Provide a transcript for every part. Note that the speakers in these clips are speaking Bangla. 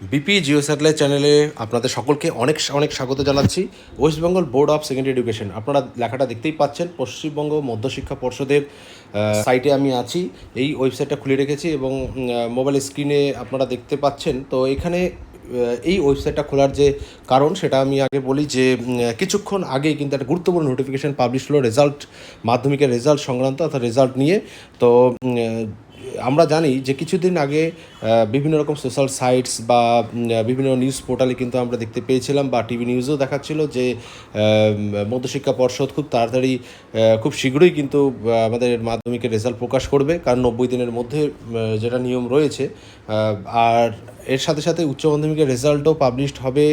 বিপি জিও স্যাটেলাইট চ্যানেলে আপনাদের সকলকে অনেক অনেক স্বাগত জানাচ্ছি। West Bengal board of secondary education আপনারা লেখাটা দেখতেই পাচ্ছেন, পশ্চিমবঙ্গ মধ্যশিক্ষা পর্ষদের সাইটে আমি আছি। এই ওয়েবসাইটটা খুলে রেখেছি এবং মোবাইল স্ক্রিনে আপনারা দেখতে পাচ্ছেন। তো এখানে এই ওয়েবসাইটটা খোলার যে কারণ, সেটা আমি আগে বলি যে কিছুক্ষণ আগে কিন্তু একটা গুরুত্বপূর্ণ নোটিফিকেশান পাবলিশ হলো রেজাল্ট মাধ্যমিকের রেজাল্ট সংক্রান্ত অর্থাৎ রেজাল্ট নিয়ে। তো আমরা জানি যে কিছুদিন আগে বিভিন্ন রকম সোশ্যাল সাইটস বা বিভিন্ন নিউজ পোর্টালে কিন্তু আমরা দেখতে পেয়েছিলাম বা টিভি নিউজেও দেখাচ্ছিল যে মধ্যশিক্ষা পর্ষদ খুব তাড়াতাড়ি খুব শীঘ্রই কিন্তু আমাদের মাধ্যমিকের রেজাল্ট প্রকাশ করবে। কারণ নব্বই দিনের মধ্যে যেটা নিয়ম রয়েছে আর এর সাথে সাথে উচ্চ মাধ্যমিকের রেজাল্টও পাবলিশড হবে।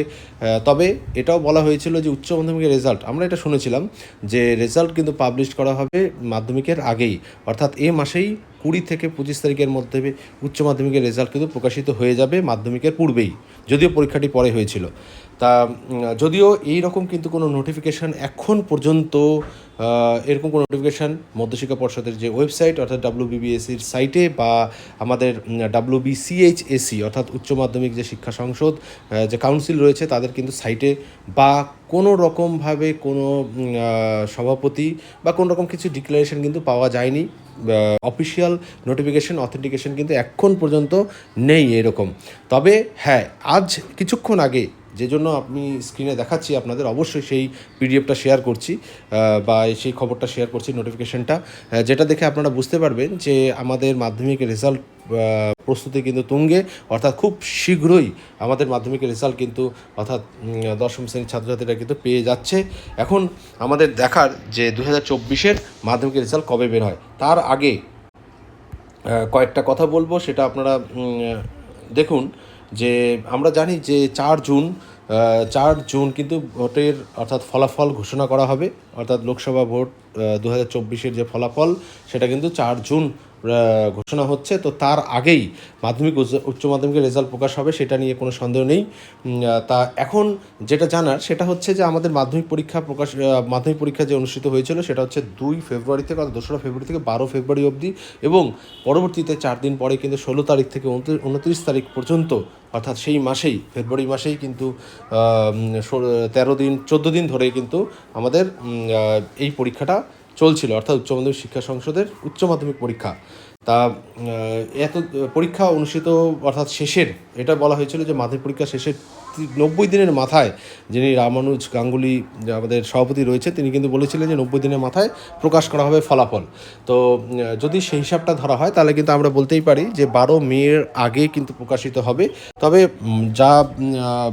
তবে এটাও বলা হয়েছিল যে উচ্চ মাধ্যমিকের রেজাল্ট আমরা এটা শুনেছিলাম যে রেজাল্ট কিন্তু পাবলিশ করা হবে মাধ্যমিকের আগেই। অর্থাৎ এ মাসেই কুড়ি থেকে পঁচিশ তারিখের মধ্যে উচ্চ মাধ্যমিকের রেজাল্ট কিন্তু প্রকাশিত হয়ে যাবে মাধ্যমিকের পূর্বেই, যদিও পরীক্ষাটি পরে হয়েছিল। তা যদিও এই রকম কিন্তু কোনো নোটিফিকেশান এখন পর্যন্ত এরকম কোনো নোটিফিকেশান মধ্যশিক্ষা পর্ষদের যে ওয়েবসাইট অর্থাৎ ডাব্লিউ বিবিএসির সাইটে বা আমাদের ডাব্লিউ বিসিএইচএসি অর্থাৎ উচ্চ মাধ্যমিক যে শিক্ষা সংসদ যে কাউন্সিল রয়েছে তাদের কিন্তু সাইটে বা কোনো রকমভাবে কোনো সভাপতি বা কোনো রকম কিছু ডিক্লারেশন কিন্তু পাওয়া যায়নি। অফিসিয়াল নোটিফিকেশন অথেন্টিকেশন কিন্তু এখন পর্যন্ত নেই এরকম। তবে হ্যাঁ আজ কিছুক্ষণ আগে যে জন্য আমি স্ক্রিনে দেখাচ্ছি আপনাদের, অবশ্যই সেই পিডিএফটা শেয়ার করছি বা সেই খবরটা শেয়ার করছি নোটিফিকেশনটা যেটা দেখে আপনারা বুঝতে পারবেন যে আমাদের মাধ্যমিক রেজাল্ট প্রস্তুতি কিন্তু তুঙ্গে, অর্থাৎ খুব শীঘ্রই আমাদের মাধ্যমিকের রেজাল্ট কিন্তু, অর্থাৎ দশম শ্রেণির ছাত্রছাত্রীরা কিন্তু পেয়ে যাচ্ছে। এখন আমাদের দেখার যে দু হাজার চব্বিশের মাধ্যমিকের রেজাল্ট কবে বের হয়, তার আগে কয়েকটা কথা বলব, সেটা আপনারা দেখুন যে আমরা জানি যে চার জুন চার জুন কিন্তু ভোটের অর্থাৎ ফলাফল ঘোষণা করা হবে। অর্থাৎ লোকসভা ভোট দু হাজার যে ফলাফল, সেটা কিন্তু চার জুন ঘোষণা হচ্ছে। তো তার আগেই মাধ্যমিক উচ্চ- মাধ্যমিকের রেজাল্ট প্রকাশ হবে, সেটা নিয়ে কোনো সন্দেহ নেই। তা এখন যেটা জানার, সেটা হচ্ছে যে আমাদের মাধ্যমিক পরীক্ষা প্রকাশ মাধ্যমিক পরীক্ষা যে অনুষ্ঠিত হয়েছিল, সেটা হচ্ছে দুই ফেব্রুয়ারি থেকে অর্থাৎ দোসরা ফেব্রুয়ারি থেকে বারো ফেব্রুয়ারি অবধি এবং পরবর্তীতে চার দিন পরে কিন্তু ষোলো তারিখ থেকে উনত্রিশ- তারিখ পর্যন্ত, অর্থাৎ সেই মাসেই, ফেব্রুয়ারি মাসেই কিন্তু তেরো দিন, চোদ্দ দিন ধরে কিন্তু আমাদের এই পরীক্ষাটা চলছিল, অর্থাৎ উচ্চ মাধ্যমিক শিক্ষা সংসদের উচ্চ মাধ্যমিক পরীক্ষা। তা এত, পরীক্ষা অনুষ্ঠিত, অর্থাৎ শেষের, এটা বলা হয়েছিল যে মাধ্যমিক পরীক্ষা শেষের নব্বই দিনের মাথায় যিনি রামানুজ গাঙ্গুলি, আমাদের সভাপতি রয়েছে, তিনি কিন্তু বলেছিলেন যে নব্বই দিনের মাথায় প্রকাশ করা হবে ফলাফল। তো যদি সেই হিসাবটা ধরা হয়, তাহলে কিন্তু আমরা বলতেই পারি যে বারো মেয়ের আগে কিন্তু প্রকাশিত হবে। তবে যা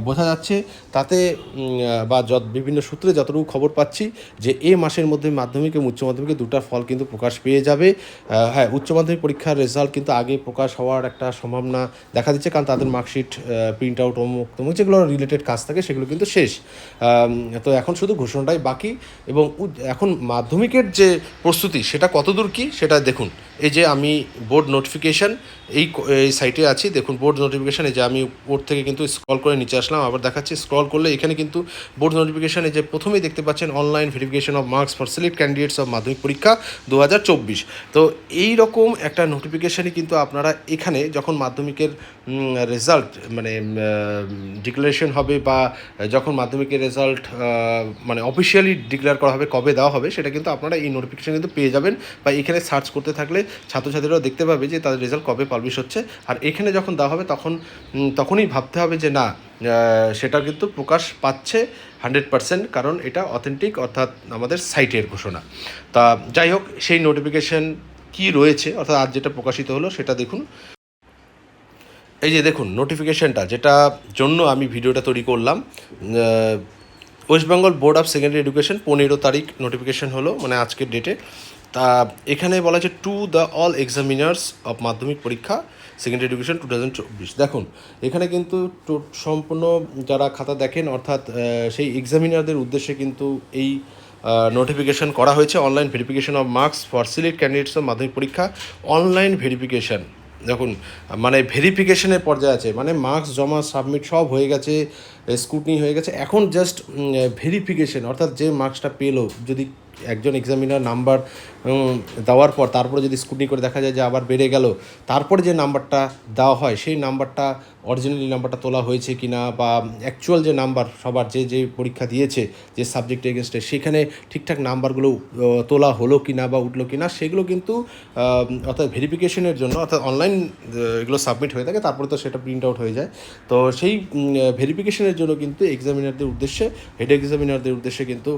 বোঝা যাচ্ছে, তাতে বা যত, বিভিন্ন সূত্রে যতটুকু খবর পাচ্ছি যে এ মাসের মধ্যে মাধ্যমিক এবং উচ্চ মাধ্যমিকে দুটা ফল কিন্তু প্রকাশ পেয়ে যাবে। হ্যাঁ উচ্চ মাধ্যমিক পরীক্ষার রেজাল্ট কিন্তু আগে প্রকাশ হওয়ার একটা সম্ভাবনা দেখা দিচ্ছে, কারণ তাদের মার্কশিট প্রিন্ট আউট অমুক তমুক রিলেটেড কাজ থাকে সেগুলো কিন্তু শেষ। তো এখন শুধু ঘোষণাটাই বাকি এবং এখন মাধ্যমিকের যে প্রস্তুতি, সেটা কতদূর কি, সেটা দেখুন। এই যে আমি বোর্ড নোটিফিকেশান এই এই সাইটে আছি, দেখুন বোর্ড নোটিফিকেশান এই যে আমি উপর থেকে কিন্তু স্ক্রল করে নিচে আসলাম, আবার দেখাচ্ছি স্ক্রল করলে এখানে কিন্তু বোর্ড নোটিফিকেশান যে প্রথমেই দেখতে পাচ্ছেন online verification of marks for select candidates of Madhyamik পরীক্ষা দু হাজার চব্বিশ। তো এই রকম একটা নোটিফিকেশানই কিন্তু আপনারা এখানে যখন মাধ্যমিকের রেজাল্ট মানে ডিক্লারেশন হবে বা যখন মাধ্যমিকের রেজাল্ট মানে অফিসিয়ালি ডিক্লেয়ার করা হবে, কবে দেওয়া হবে, সেটা কিন্তু আপনারা এই নোটিফিকেশান কিন্তু পেয়ে যাবেন বা এখানে সার্চ করতে থাকলে ছাত্রছাত্রীরাও দেখতে পাবে যে তাদের রেজাল্ট কবে পাবলিশ হচ্ছে। আর এখানে যখন দেওয়া হবে, তখন তখনই ভাবতে হবে যে না সেটা কিন্তু প্রকাশ পাচ্ছে হান্ড্রেড পার্সেন্ট কারণ এটা অথেন্টিক অর্থাৎ আমাদের সাইটের ঘোষণা। তা যাই হোক, সেই নোটিফিকেশান কি রয়েছে, অর্থাৎ আজ যেটা প্রকাশিত হলো, সেটা দেখুন। এই যে দেখুন নোটিফিকেশনটা যেটা জন্য আমি ভিডিওটা তৈরি করলাম West Bengal board of secondary education পনেরো তারিখ নোটিফিকেশান হলো মানে আজকের ডেটে তা এখানে বলা আছে to the all examiners of Madhyamik পরীক্ষা সেকেন্ডারি এডুকেশন টু থাউজেন্ড চব্বিশ দেখুন, এখানে কিন্তু সম্পূর্ণ যারা খাতা দেখেন, অর্থাৎ সেই এক্সামিনারদের উদ্দেশ্যে কিন্তু এই নোটিফিকেশন করা হয়েছে। Online verification of marks for select candidates of Madhyamik পরীক্ষা অনলাইন ভেরিফিকেশন দেখুন মানে ভেরিফিকেশনের পর্যায়ে আছে মানে মার্কস জমা সাবমিট সব হয়ে গেছে স্ক্রুটনি হয়ে গেছে। এখন জাস্ট ভেরিফিকেশন অর্থাৎ যে মার্কসটা পেল, যদি একজন এক্সামিনার নাম্বার দেওয়ার পর তারপরে যদি স্কুটনি করে দেখা যায় যে আবার বেড়ে গেল, তারপরে যে নাম্বারটা দেওয়া হয়, সেই নাম্বারটা অরিজিনালি নাম্বারটা তোলা হয়েছে কি না বা অ্যাকচুয়াল যে নাম্বার সবার যে যে পরীক্ষা দিয়েছে, যে সাবজেক্ট এগেনস্টে সেখানে ঠিকঠাক নাম্বারগুলো তোলা হলো কি না বা উঠল কি না সেগুলো কিন্তু অর্থাৎ ভেরিফিকেশনের জন্য, অর্থাৎ অনলাইন এগুলো সাবমিট হয়ে থাকে, তারপরে তো সেটা প্রিন্ট আউট হয়ে যায়। তো সেই ভেরিফিকেশনের জন্য কিন্তু এক্সামিনারদের উদ্দেশ্যে হেড এক্সামিনারদের উদ্দেশ্যে কিন্তু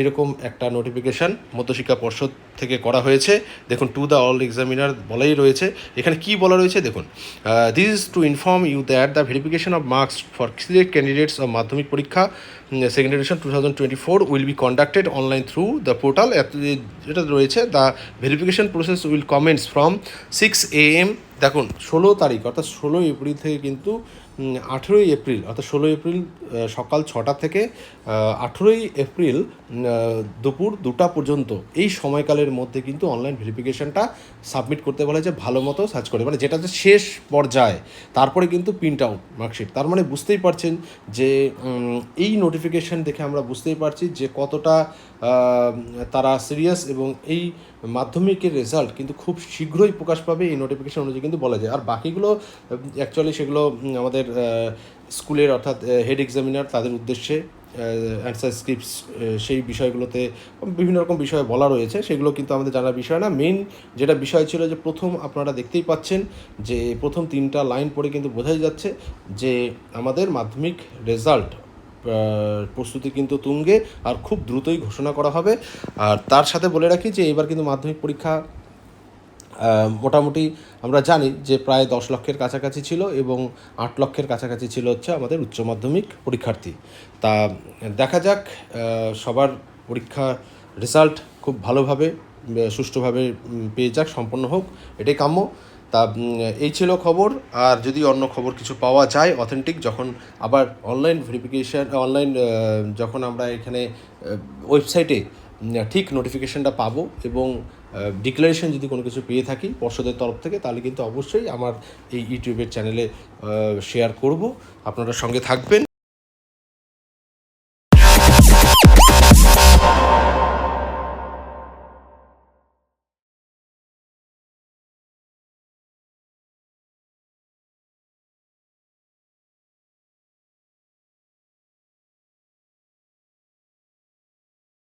এরকম একটা নোটিফিকেশান মধ্যশিক্ষা পর্ষদ থেকে করা হয়েছে। দেখুন টু দ্য অল এক্সামিনার বলাই রয়েছে। এখানে কি বলা রয়েছে? দেখুন this is to inform you that the verification of marks for select candidates of Madhyamik পরীক্ষা second edition two thousand twenty four will be conducted online through the portal যেটা রয়েছে the verification process will commence from six A M দেখুন, ষোলো তারিখ, অর্থাৎ ষোলো এপ্রিল থেকে কিন্তু আঠেরোই এপ্রিল, অর্থাৎ ষোলোই এপ্রিল সকাল ছটা থেকে আঠেরোই এপ্রিল দুপুর দুটা পর্যন্ত এই সময়কালের মধ্যে কিন্তু অনলাইন ভেরিফিকেশনটা সাবমিট করতে বলা হয়েছে ভালো মতো সার্চ করে। মানে যেটা হচ্ছে শেষ পর্যায়ে, তারপরে কিন্তু প্রিন্ট আউট মার্কশিট তার মানে বুঝতেই পারছেন যে এই নোটিফিকেশন দেখে আমরা বুঝতেই পারছি যে কতটা তারা সিরিয়াস এবং এই মাধ্যমিকের রেজাল্ট কিন্তু খুব শীঘ্রই প্রকাশ পাবে, এই নোটিফিকেশন অনুযায়ী কিন্তু বলা যায়। আর বাকিগুলো অ্যাকচুয়ালি সেগুলো আমাদের স্কুলের অর্থাৎ হেড এক্সামিনার তাদের উদ্দেশ্যে অ্যান্সার স্ক্রিপ্টস সেই বিষয়গুলোতে বিভিন্ন রকম বিষয় বলা রয়েছে। সেগুলো কিন্তু আমাদের জানার বিষয় না। মেন যেটা বিষয় ছিল যে প্রথম আপনারা দেখতেই পাচ্ছেন যে প্রথম তিনটা লাইন পড়ে কিন্তু বোঝাই যাচ্ছে যে আমাদের মাধ্যমিক রেজাল্ট প্রস্তুতি কিন্তু তুঙ্গে আর খুব দ্রুতই ঘোষণা করা হবে। আর তার সাথে বলে রাখি যে এবার কিন্তু মাধ্যমিক পরীক্ষা মোটামুটি আমরা জানি যে প্রায় দশ লক্ষের কাছাকাছি ছিল এবং আট লক্ষের কাছাকাছি ছিল হচ্ছে আমাদের উচ্চ মাধ্যমিক পরীক্ষার্থী। তা দেখা যাক সবার পরীক্ষা রেজাল্ট খুব ভালোভাবে, সুষ্ঠুভাবে পেয়ে যাক, সম্পন্ন হোক। এটাই কাম্য। তা এই ছিল খবর। আর যদি অন্য খবর কিছু পাওয়া যায় অথেন্টিক যখন আবার অনলাইন ভেরিফিকেশান অনলাইন যখন আমরা এখানে ওয়েবসাইটে ঠিক নোটিফিকেশনটা পাবো এবং ডিক্লারেশন যদি কোনো কিছু পেয়ে থাকি পর্ষদের তরফ থেকে, তাহলে কিন্তু অবশ্যই আমার এই ইউটিউবের চ্যানেলে শেয়ার করব। আপনারা সঙ্গে থাকবেন।